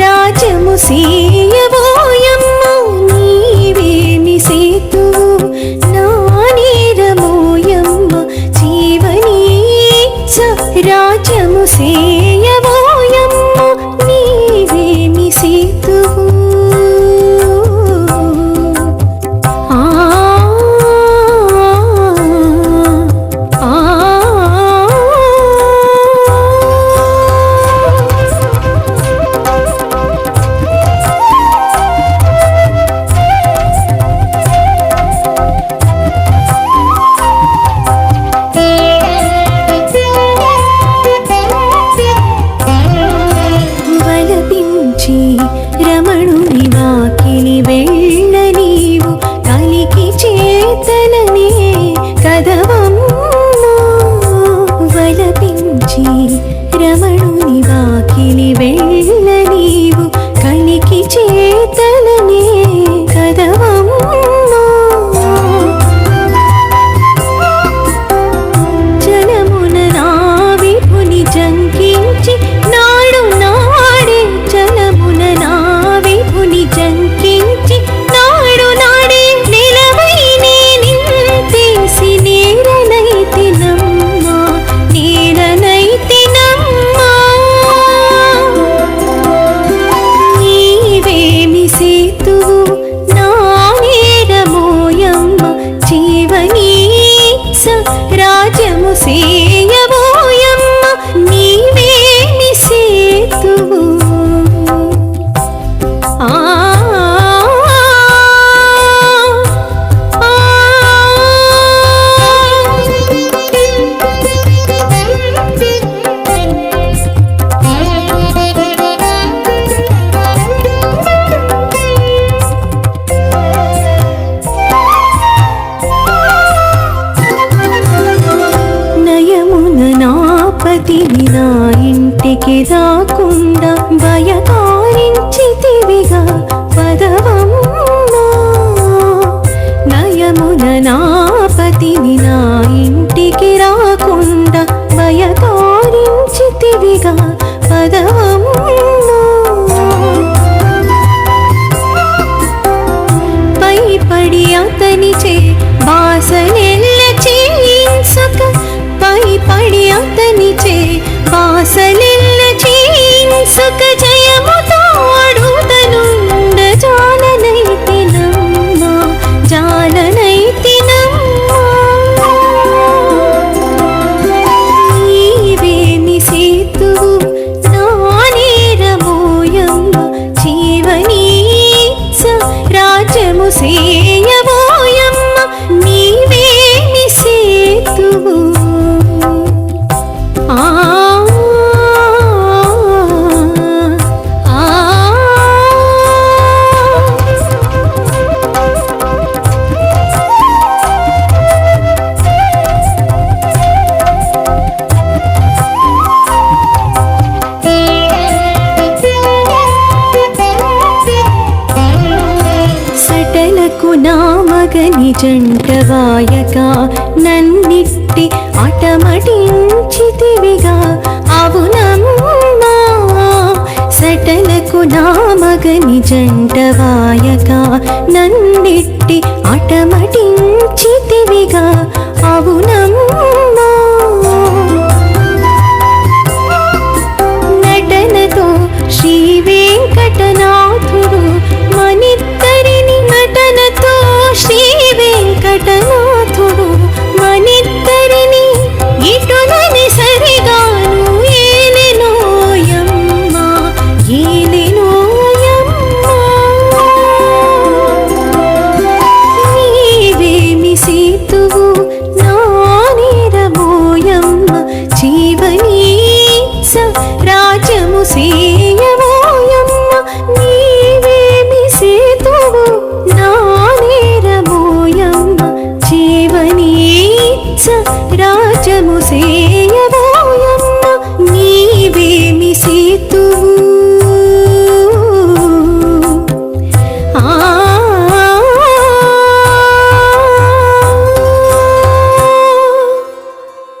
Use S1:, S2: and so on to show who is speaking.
S1: రాజము see రమణుని వాకిలి వెళ్ళ నీవు కనికి చేతననే రాజము సీ చేసితివి నా ఇంటికి రాకుండా భయకారించితివిగా. భక్తనిచే వాసలిల్ల చీన్ సుఖ జయము తోడ చక్కని జంటవాయక నన్నిట్టి అటమటించితివిగా అవునమ్మా సటలకు నా మగని జంటవాయక నన్నిట్టి అటమటించితివిగా